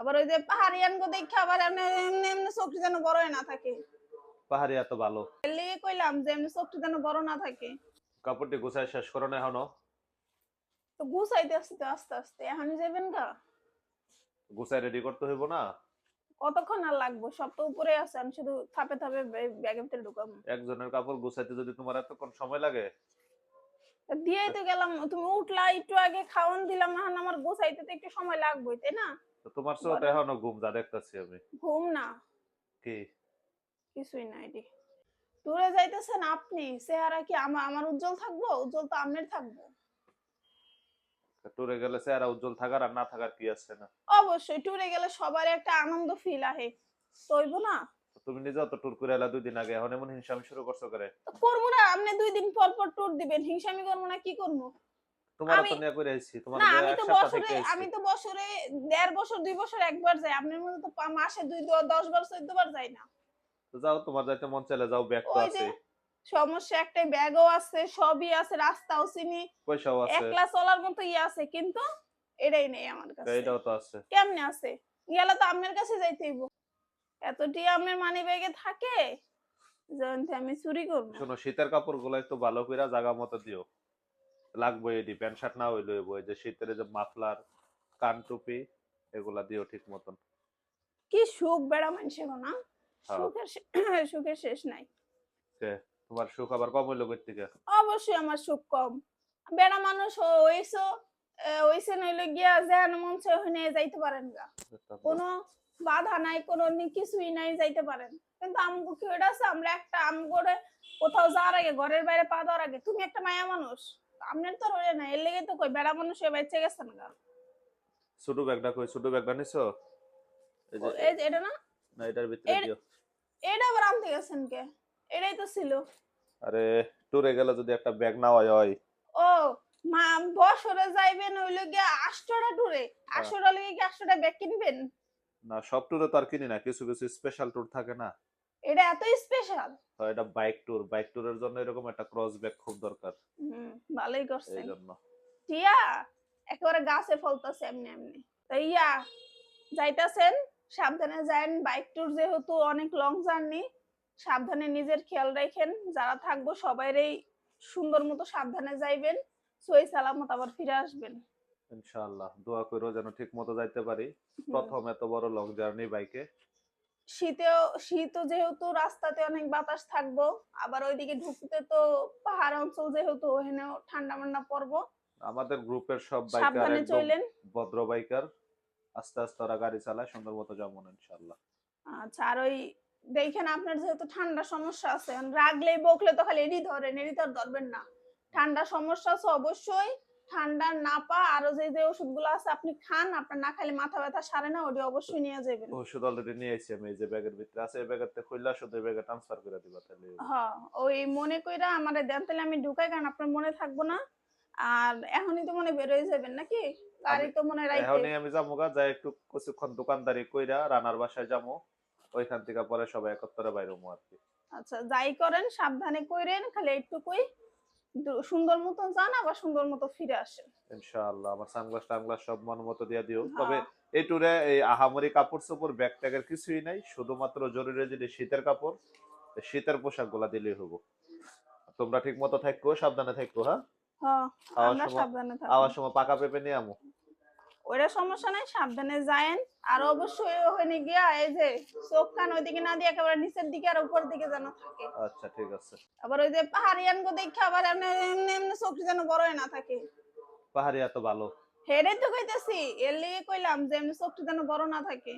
আবার ওই যে পাহাড়িয়ান গো দেখে আবার এমনি এমনি এমনি চোখটি যেন বড় না থাকে। পাহাড়ি এত ভালো। এর কইলাম যে এমনি চোখটি যেন বড় না থাকে। কাপড়টি গুছাই শেষ করো না এখনও? তো গুছাইতে আসতে তো আস্তে আস্তে। এখনই যাবেন গা? গুছাই রেডি করতে হইব না? কতক্ষণ আর লাগবে? সব তো উপরে আছে আমি শুধু থাপে থাপে ব্যাগের ভিতরে ঢুকাবো। একজনের কাপড় গুছাইতে যদি তোমার এতক্ষণ সময় লাগে। তা দিয়েই তো গেলাম। তুমি উঠলা একটু আগে খাওয়ান দিলাম এখন আমার গোছাইতে তো একটু সময় লাগবেই তাই না? তো তোমার চোখে এখনও ঘুম যা দেখতেছি আমি। ঘুম না। কি? কিছুই না এটি টুরে যাইতেছেন আপনি চেহারা কি আমার আমার উজ্জ্বল থাকব? উজ্জ্বল তো আপনার থাকব। টুরে গেলে চেহারা উজ্জ্বল থাকার আর না থাকার কি আছে না? অবশ্যই টুরে গেলে সবার একটা আনন্দ ফিল আহে। তৈব না? তুমি নিজেও তো ট্যুর করে এলা দুই দিন আগে এখন এমন হিংসামি শুরু করছ করে? করব না আপনি দুই দিন পর পর ট্যুর দিবেন। হিংসামি করব না কি করব? তোমার তো নিয়ে করে আইছি তোমার আমি তো বছরে আমি তো বছরে দেড় বছর দুই বছর একবার যাই। আপনার মধ্যে তো মাসে দুই দশ বার চোদ্দ বার যাই না। যাও তোমার যাইতে মন চাইলে যাও ব্যাগ তো আছে। সমস্যা একটাই ব্যাগও আছে সবই আছে রাস্তাও চিনি। পয়সাও আছে। একলা চলার মতো ইয়ে আছে কিন্তু এটাই নেই আমার কাছে। এইটাও তো আছে। কেমনে আছে? গেলে তো আপনার কাছে যাইতে হইব। এতটি আপনার মানি ব্যাগে থাকে আমি চুরি করব। শোনো শীতের কাপড়গুলো একটু ভালো করে জায়গা মতো দিও। লাগবে এটি প্যান্ট শার্ট না হইলে হইবো এই যে শীতের যে মাফলার কান টুপি এগুলা দিও ঠিক মতন। কি সুখ বেড়া মানুষের না? হ্যাঁ। সুখের সুখের শেষ নাই। তোমার সুখ আবার কম হইল কই থেকে? অবশ্যই আমার সুখ কম। বেড়া মানুষ হইছো হইছে নইলে গিয়া যেন মন চায় ওখানে যাইতে পারেন গা। কোনো বাধা নাই কোনো কিছুই নাই যাইতে পারেন। কিন্তু আমগো কি ওটা আছে আমরা একটা আমগোরে কোথাও যাওয়ার আগে ঘরের বাইরে পা দেওয়ার আগে তুমি একটা মায়া মানুষ। আপনার তো রয়ে না এর লেগে তো কই বেড়া মানুষ হয়ে বেঁচে গেছেন গা ছোট ব্যাগটা কই ছোট ব্যাগটা নিছো এই যে এটা না? না এটার ভিতরে দিও। এটা আবার আনতে গেছেন কে? এটাই তো ছিল। আরে ট্যুরে গেলে যদি একটা ব্যাগ না হয় হয়। ও মা বছরে যাইবেন ওইলে গিয়া আষ্টটা টুরে। আষ্টটা লেগে কি আষ্টটা ব্যাগ কিনবেন? না সব ট্যুরে তো আর কিনি না কিছু কিছু স্পেশাল ট্যুর থাকে না। এটা এত স্পেশাল তো এটা বাইক ট্যুর বাইক ট্যুরের জন্য এরকম একটা ক্রস ব্যাগ খুব দরকার। হুম ভালোই এই করছেন। জন্য টিয়া একেবারে গাছে ফলতাছে এমনি এমনি। তো ইয়া যাইতাছেন সাবধানে যায়েন বাইক ট্যুর যেহেতু অনেক লং জার্নি সাবধানে নিজের খেয়াল রাখেন। যারা থাকব সবাইরই সুন্দর মতো সাবধানে যাইবেন। সই সালামত আবার ফিরে আসবেন। ইনশাআল্লাহ দোয়া করো যেন ঠিক মতো যাইতে পারি। প্রথম এত বড় লং জার্নি বাইকে শীতেও শীতও যেহেতু রাস্তাতে অনেক বাতাস থাকব আবার ওইদিকে ঢুকতে তো পাহাড় অঞ্চল যেহেতু ওখানেও ঠান্ডা মান্ডা পড়ব। আমাদের গ্রুপের সব বাইকার একদম ভদ্র বাইকার আস্তে আস্তে ওরা গাড়ি চালায় সুন্দর মতো ইনশাআল্লাহ। আচ্ছা আর ওই দেখেন আপনার যেহেতু ঠান্ডা সমস্যা আছে রাগলে বকলে তো খালি এডি ধরেন এডি তো ধরবেন না। ঠান্ডা সমস্যা আছে অবশ্যই ঠান্ডা নাপা আরও যে যে ওষুধগুলো আছে আপনি খান আপনার না খালি মাথা ব্যথা সারে না ওটি অবশ্যই নিয়ে যাবেন। ওষুধ অলরেডি নিয়ে আইছি আমি এই যে ব্যাগের ভিতরে আছে এই ব্যাগের থেকে খুললা শুধু এই ব্যাগে ট্রান্সফার করে দিবা তাহলে। হ্যাঁ ওই মনে কইরা আমারে দেন তাহলে আমি ঢুকাই কারণ আপনার মনে থাকব না। আর এখনই তো মনে বেরোয় যাবেন নাকি? গাড়ি তো মনে রাখতে এখনই আমি যাব গা যাই একটু কিছুক্ষণ দোকানদারি কইরা রানার বাসায় যাব। ওইখান থেকে পরে সবাই একত্রে বাইরে আর কি। আচ্ছা যাই করেন সাবধানে কইরেন খালি একটুকুই দু- সুন্দর মতো যান আবার সুন্দর মতো ফিরে আসেন। ইনশাআল্লাহ আমার সানগ্লাস টানগ্লাস সব মন মতো দিয়ে দিও। হ্যাঁ। তবে এই এই আহামরি কাপড় চোপড় ব্যাগ ট্যাগের কিছুই নাই। শুধুমাত্র জরুরি যদি শীতের কাপড় শীতের পোশাকগুলা দিলেই হব। তোমরা ঠিক মতো থাকো সাবধানে থাকো হ্যাঁ? হ্যাঁ আমরা সাবধানে থাকব। আওয়ার সময় পাকা পেঁপে নিয়ে আমো। ওইটা সমস্যা নাই সাবধানে যায়েন। আর অবশ্যই ওখানে গিয়া এই যে চোখ কান ওইদিকে না দিয়ে একেবারে নিচের দিকে আর উপর দিকে যেন থাকে। আচ্ছা ঠিক আছে। আবার ওই যে পাহাড়িয়ান গো দেখে আবার এমনি এমনি এমনি চোখটি যেন বড় না থাকে। পাহাড়িয়া তো ভালো। হেরে তো কইতেছি এর লিগে কইলাম যে এমনি চোখটি যেন বড় না থাকে।